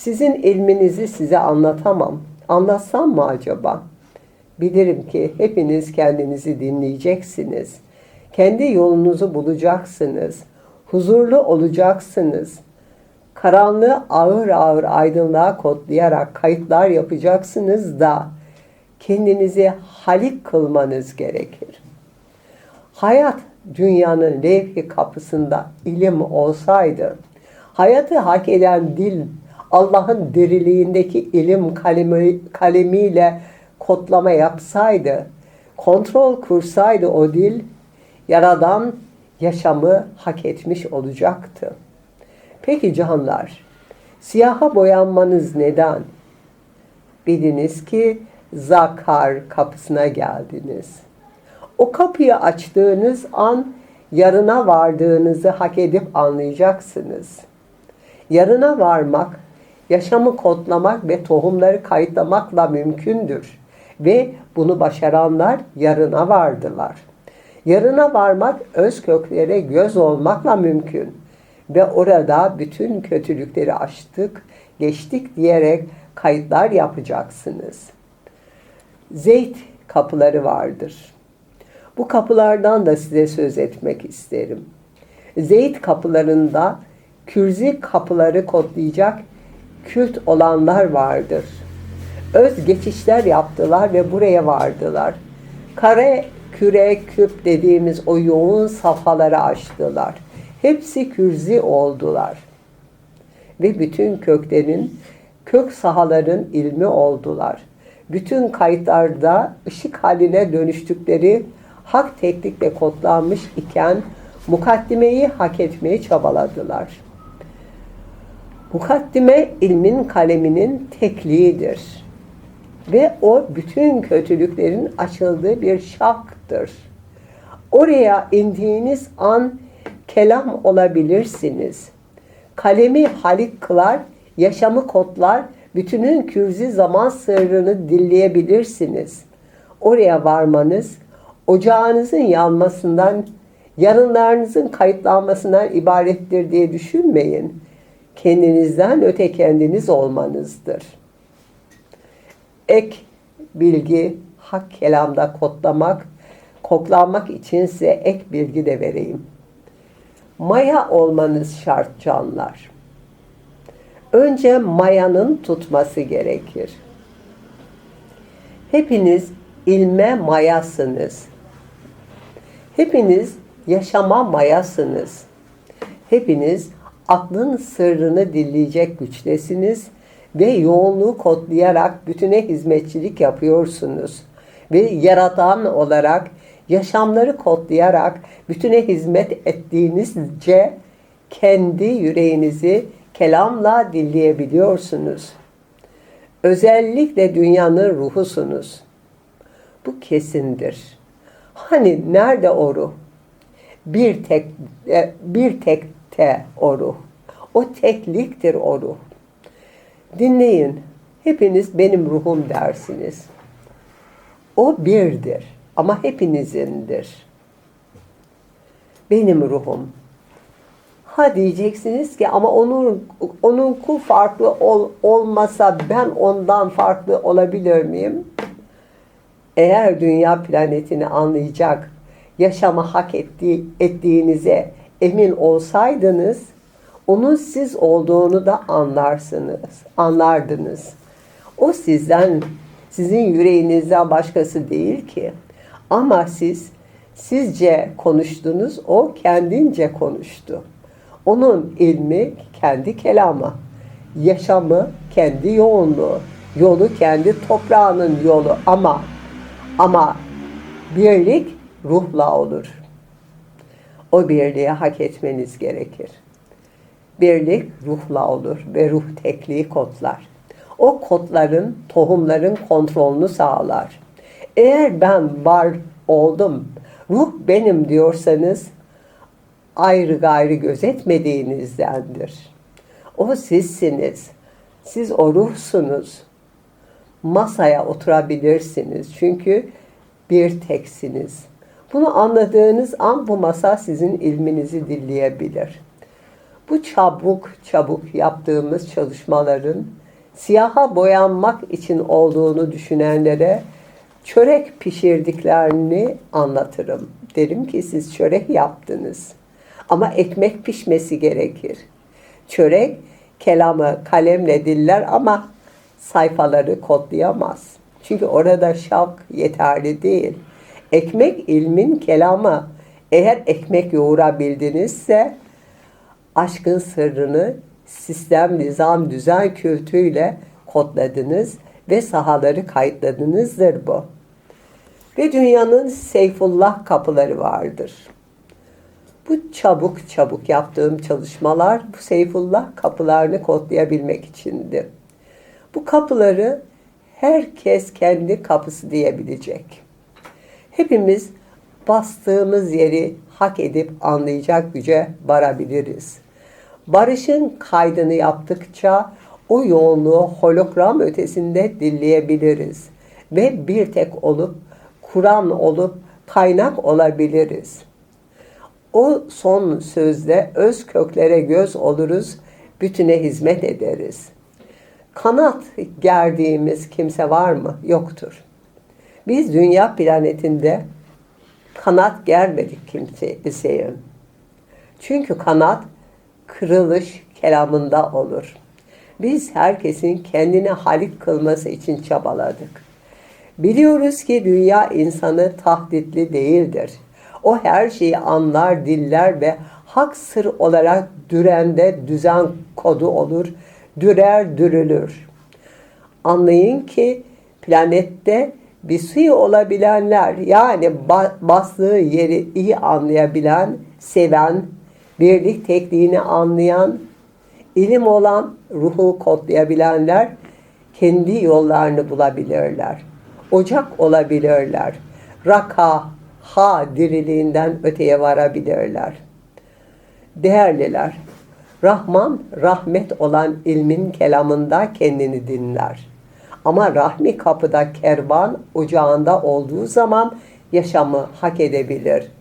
Sizin ilminizi size anlatamam. Anlatsam mı acaba? Bilirim ki hepiniz kendinizi dinleyeceksiniz. Kendi yolunuzu bulacaksınız. Huzurlu olacaksınız. Karanlığı ağır ağır aydınlığa kodlayarak kayıtlar yapacaksınız da kendinizi halik kılmanız gerekir. Hayat dünyanın levh-i kapısında ilim olsaydı, hayatı hak eden dil Allah'ın diriliğindeki ilim kalemi, kalemiyle kodlama yapsaydı, kontrol kursaydı o dil, yaradan yaşamı hak etmiş olacaktı. Peki canlar, siyaha boyanmanız neden? Biliniz ki zakar kapısına geldiniz. O kapıyı açtığınız an yarına vardığınızı hak edip anlayacaksınız. Yarına varmak, yaşamı kodlamak ve tohumları kayıtlamakla mümkündür. Ve bunu başaranlar yarına vardılar. Yarına varmak öz köklere göz olmakla mümkün. Ve orada bütün kötülükleri aştık, geçtik diyerek kayıtlar yapacaksınız. Zeyt kapıları vardır. Bu kapılardan da size söz etmek isterim. Zeyt kapılarında kürzi kapıları kodlayacak kült olanlar vardır. Öz geçişler yaptılar ve buraya vardılar. Kare, küre, küp dediğimiz o yoğun safhaları açtılar. Hepsi kürzi oldular. Ve bütün köklerin, kök sahaların ilmi oldular. Bütün kayıtlarda ışık haline dönüştükleri hak teknikle kodlanmış iken mukaddimeyi hak etmeye çabaladılar. Mukaddime ilmin kaleminin tekliğidir. Ve o bütün kötülüklerin açıldığı bir şaktır. Oraya indiğiniz an kelam olabilirsiniz. Kalemi halik kılar, yaşamı kodlar, bütünün kürzi zaman sırrını dinleyebilirsiniz. Oraya varmanız, ocağınızın yanmasından, yarınlarınızın kayıtlanmasından ibarettir diye düşünmeyin. Kendinizden öte kendiniz olmanızdır. Ek bilgi, hak kelamda kodlamak, koklanmak için size ek bilgi de vereyim. Maya olmanız şart canlar. Önce mayanın tutması gerekir. Hepiniz ilme mayasınız. Hepiniz yaşama mayasınız. Hepiniz aklın sırrını dinleyecek güçtesiniz ve yoğunluğu kodlayarak bütüne hizmetçilik yapıyorsunuz. Ve yaratan olarak yaşamları kodlayarak bütüne hizmet ettiğinizce kendi yüreğinizi kelamla dinleyebiliyorsunuz. Özellikle dünyanın ruhusunuz. Bu kesindir. Hani nerede o ruh? Bir tek e, bir tekte o ruh. O tekliktir o ruh. Dinleyin. Hepiniz benim ruhum dersiniz. O birdir ama hepinizindir. Benim ruhum. Ha diyeceksiniz ki ama onun onun ku farklı ol, olmasa ben ondan farklı olabilir miyim? Eğer dünya planetini anlayacak, yaşama hak ettiği, ettiğinize emin olsaydınız, onun siz olduğunu da anlarsınız, anlardınız. O sizden, sizin yüreğinizden başkası değil ki. Ama siz sizce konuştunuz, o kendince konuştu. Onun ilmi kendi kelamı, yaşamı kendi yoğunluğu, yolu kendi toprağının yolu ama ama birlik ruhla olur. O birliği hak etmeniz gerekir. Birlik ruhla olur ve ruh tekliği kodlar. O kodların, tohumların kontrolünü sağlar. Eğer ben var oldum, ruh benim diyorsanız ayrı gayrı gözetmediğinizdendir. O sizsiniz. Siz o ruhsunuz. Masaya oturabilirsiniz. Çünkü bir teksiniz. Bunu anladığınız an bu masa sizin ilminizi dinleyebilir. Bu çabuk çabuk yaptığımız çalışmaların siyaha boyanmak için olduğunu düşünenlere çörek pişirdiklerini anlatırım. Derim ki siz çörek yaptınız. Ama ekmek pişmesi gerekir. Çörek kelamı kalemle diller ama sayfaları kodlayamaz. Çünkü orada şavk yeterli değil. Ekmek ilmin kelamı. Eğer ekmek yoğurabildinizse aşkın sırrını sistem, nizam, düzen kültüyle kodladınız ve sahaları kayıtladınızdır bu. Ve dünyanın Seyfullah kapıları vardır. Bu çabuk çabuk yaptığım çalışmalar bu Seyfullah kapılarını kodlayabilmek içindi. Bu kapıları herkes kendi kapısı diyebilecek. Hepimiz bastığımız yeri hak edip anlayacak güce varabiliriz. Barışın kaydını yaptıkça o yoğunluğu hologram ötesinde dinleyebiliriz ve bir tek olup Kur'an olup kaynak olabiliriz. O son sözde öz köklere göz oluruz, bütüne hizmet ederiz. Kanat gerdiğimiz kimse var mı? Yoktur. Biz dünya planetinde kanat germedik kimseye. Çünkü kanat kırılış kelamında olur. Biz herkesin kendine halik kılması için çabaladık. Biliyoruz ki dünya insanı tahditli değildir. O her şeyi anlar, diller ve hak sır olarak dürende düzen kodu olur, dürer dürülür. Anlayın ki planette suyu olabilenler yani bastığı yeri iyi anlayabilen, seven, birlik tekniğini anlayan, ilim olan ruhu kodlayabilenler kendi yollarını bulabilirler. Ocak olabilirler. Raka, ha diriliğinden öteye varabilirler. Değerliler, Rahman rahmet olan ilmin kelamında kendini dinler. Ama rahmi kapıda kervan ocağında olduğu zaman yaşamı hak edebilir.''